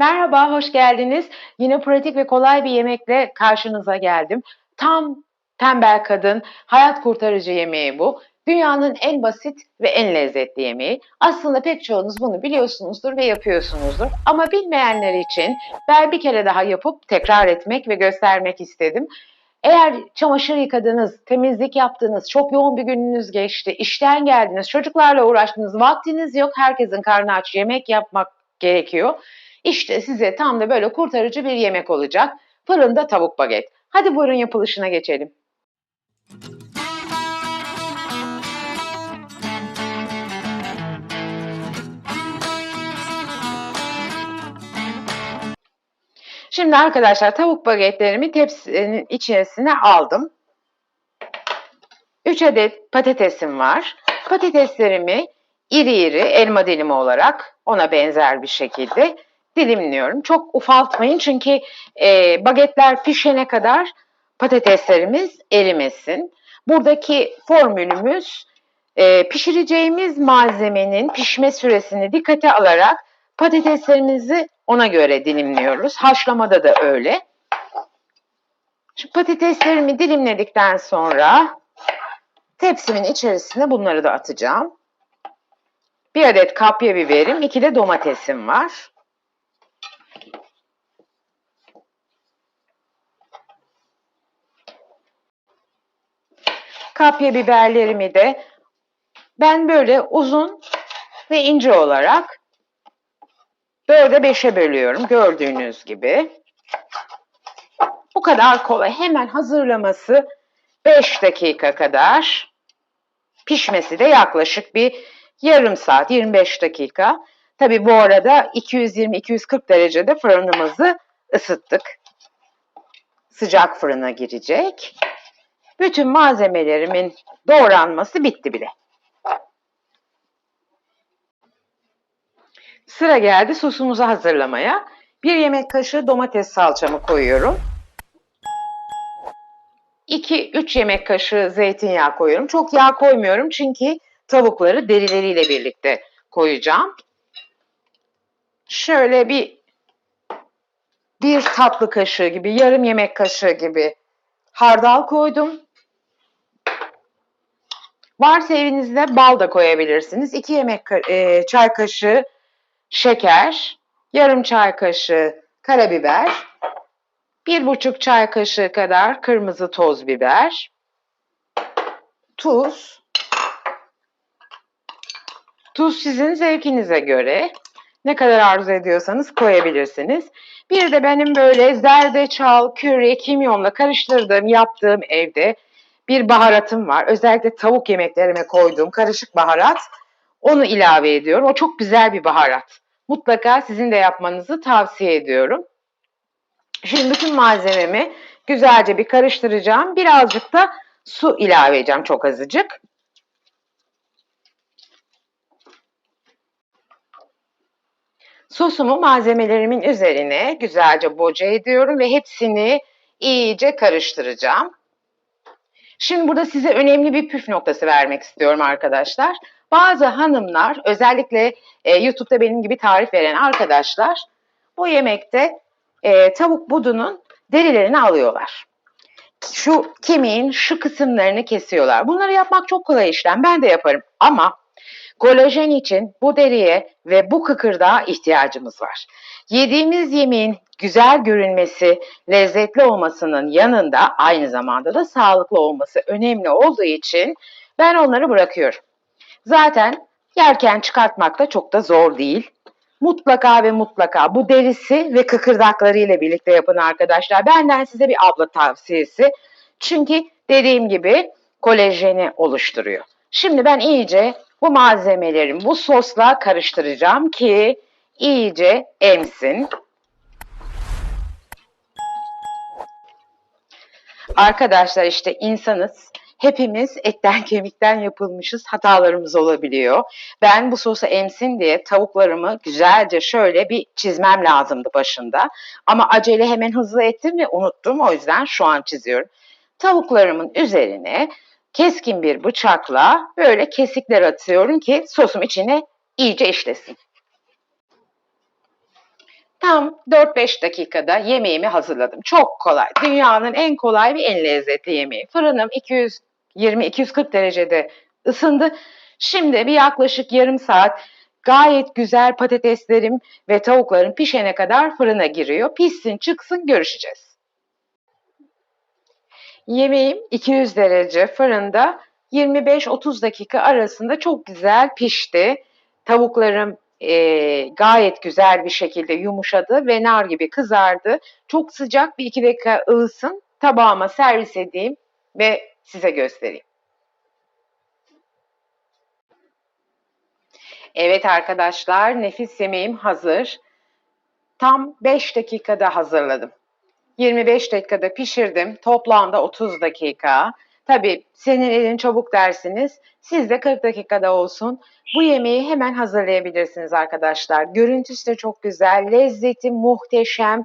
Merhaba, hoş geldiniz. Yine pratik ve kolay bir yemekle karşınıza geldim. Tam tembel kadın, hayat kurtarıcı yemeği bu. Dünyanın en basit ve en lezzetli yemeği. Aslında pek çoğunuz bunu biliyorsunuzdur ve yapıyorsunuzdur. Ama bilmeyenler için ben bir kere daha yapıp tekrar etmek ve göstermek istedim. Eğer çamaşır yıkadınız, temizlik yaptınız, çok yoğun bir gününüz geçti, işten geldiniz, çocuklarla uğraştınız, vaktiniz yok, herkesin karnı aç, yemek yapmak gerekiyor. İşte size tam da böyle kurtarıcı bir yemek olacak. Fırında tavuk baget. Hadi buyurun yapılışına geçelim. Şimdi arkadaşlar tavuk bagetlerimi tepsinin içerisine aldım. 3 adet patatesim var. Patateslerimi iri iri elma dilimi olarak ona benzer bir şekilde dilimliyorum. Çok ufaltmayın çünkü e, bagetler pişene kadar patateslerimiz erimesin. Buradaki formülümüz e, pişireceğimiz malzemenin pişme süresini dikkate alarak patateslerimizi ona göre dilimliyoruz. Haşlamada da öyle. Şu patateslerimi dilimledikten sonra tepsimin içerisine bunları da atacağım. Bir adet kapya biberim, iki de domatesim var. Kapya biberlerimi de ben böyle uzun ve ince olarak dörde beşe bölüyorum gördüğünüz gibi. Bu kadar kolay. Hemen hazırlaması 5 dakika kadar. Pişmesi de yaklaşık bir yarım saat 25 dakika. Tabi bu arada 220-240 derecede fırınımızı ısıttık. Sıcak fırına girecek. Bütün malzemelerimin doğranması bitti bile. Sıra geldi sosumuzu hazırlamaya. Bir yemek kaşığı domates salçamı koyuyorum. 2-3 yemek kaşığı zeytinyağı koyuyorum. Çok yağ koymuyorum çünkü tavukları derileriyle birlikte koyacağım. Şöyle bir bir tatlı kaşığı gibi, yarım yemek kaşığı gibi hardal koydum. Varsa evinizde bal da koyabilirsiniz. 2 yemek e, çay kaşığı şeker, yarım çay kaşığı karabiber, bir buçuk çay kaşığı kadar kırmızı toz biber, tuz, tuz sizin zevkinize göre ne kadar arzu ediyorsanız koyabilirsiniz. Bir de benim böyle zerdeçal, köri, kimyonla karıştırdığım, yaptığım evde bir baharatım var. Özellikle tavuk yemeklerime koyduğum karışık baharat. Onu ilave ediyorum. O çok güzel bir baharat. Mutlaka sizin de yapmanızı tavsiye ediyorum. Şimdi bütün malzememi güzelce bir karıştıracağım. Birazcık da su ilave edeceğim çok azıcık. Sosumu malzemelerimin üzerine güzelce boca ediyorum ve hepsini iyice karıştıracağım. Şimdi burada size önemli bir püf noktası vermek istiyorum arkadaşlar. Bazı hanımlar özellikle e, YouTube'da benim gibi tarif veren arkadaşlar bu yemekte e, tavuk budunun derilerini alıyorlar. Şu kemiğin şu kısımlarını kesiyorlar. Bunları yapmak çok kolay işlem. Ben de yaparım ama kolajen için bu deriye ve bu kıkırdağa ihtiyacımız var. Yediğimiz yemeğin güzel görünmesi, lezzetli olmasının yanında aynı zamanda da sağlıklı olması önemli olduğu için ben onları bırakıyorum. Zaten yerken çıkartmak da çok da zor değil. Mutlaka ve mutlaka bu derisi ve kıkırdakları ile birlikte yapın arkadaşlar. Benden size bir abla tavsiyesi. Çünkü dediğim gibi kolajeni oluşturuyor. Şimdi ben iyice bu malzemelerimi bu sosla karıştıracağım ki iyice emsin. Arkadaşlar işte insanız. Hepimiz etten kemikten yapılmışız. Hatalarımız olabiliyor. Ben bu sosu emsin diye tavuklarımı güzelce şöyle bir çizmem lazımdı başında. Ama acele hemen hızlı ettim ve unuttum. O yüzden şu an çiziyorum. Tavuklarımın üzerine keskin bir bıçakla böyle kesikler atıyorum ki sosum içine iyice işlesin. Tam 4-5 dakikada yemeğimi hazırladım. Çok kolay. Dünyanın en kolay ve en lezzetli yemeği. Fırınım 220-240 derecede ısındı. Şimdi bir yaklaşık yarım saat gayet güzel patateslerim ve tavuklarım pişene kadar fırına giriyor. Pişsin çıksın görüşeceğiz. Yemeğim 200 derece fırında 25-30 dakika arasında çok güzel pişti. Tavuklarım e, gayet güzel bir şekilde yumuşadı ve nar gibi kızardı. Çok sıcak bir iki dakika ılısın. Tabağıma servis edeyim ve size göstereyim. Evet arkadaşlar nefis yemeğim hazır. Tam 5 dakikada hazırladım. 25 dakikada pişirdim. Toplamda 30 dakika. Tabii senin elin çabuk dersiniz. Siz de 40 dakikada olsun. Bu yemeği hemen hazırlayabilirsiniz arkadaşlar. Görüntüsü de çok güzel, lezzeti muhteşem.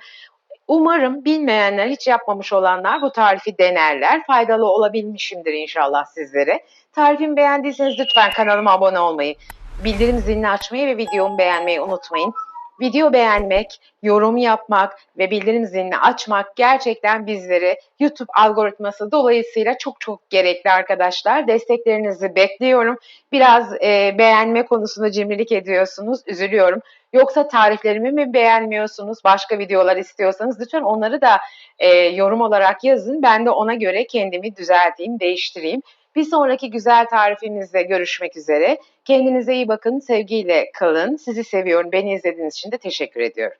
Umarım bilmeyenler, hiç yapmamış olanlar bu tarifi denerler. Faydalı olabilmişimdir inşallah sizlere. Tarifimi beğendiyseniz lütfen kanalıma abone olmayı, bildirim zilini açmayı ve videomu beğenmeyi unutmayın. Video beğenmek, yorum yapmak ve bildirim zilini açmak gerçekten bizlere YouTube algoritması dolayısıyla çok çok gerekli arkadaşlar. Desteklerinizi bekliyorum. Biraz e, beğenme konusunda cimrilik ediyorsunuz. Üzülüyorum. Yoksa tariflerimi mi beğenmiyorsunuz? Başka videolar istiyorsanız lütfen onları da e, yorum olarak yazın. Ben de ona göre kendimi düzelteyim, değiştireyim. Bir sonraki güzel tarifimizde görüşmek üzere. Kendinize iyi bakın, sevgiyle kalın. Sizi seviyorum. Beni izlediğiniz için de teşekkür ediyorum.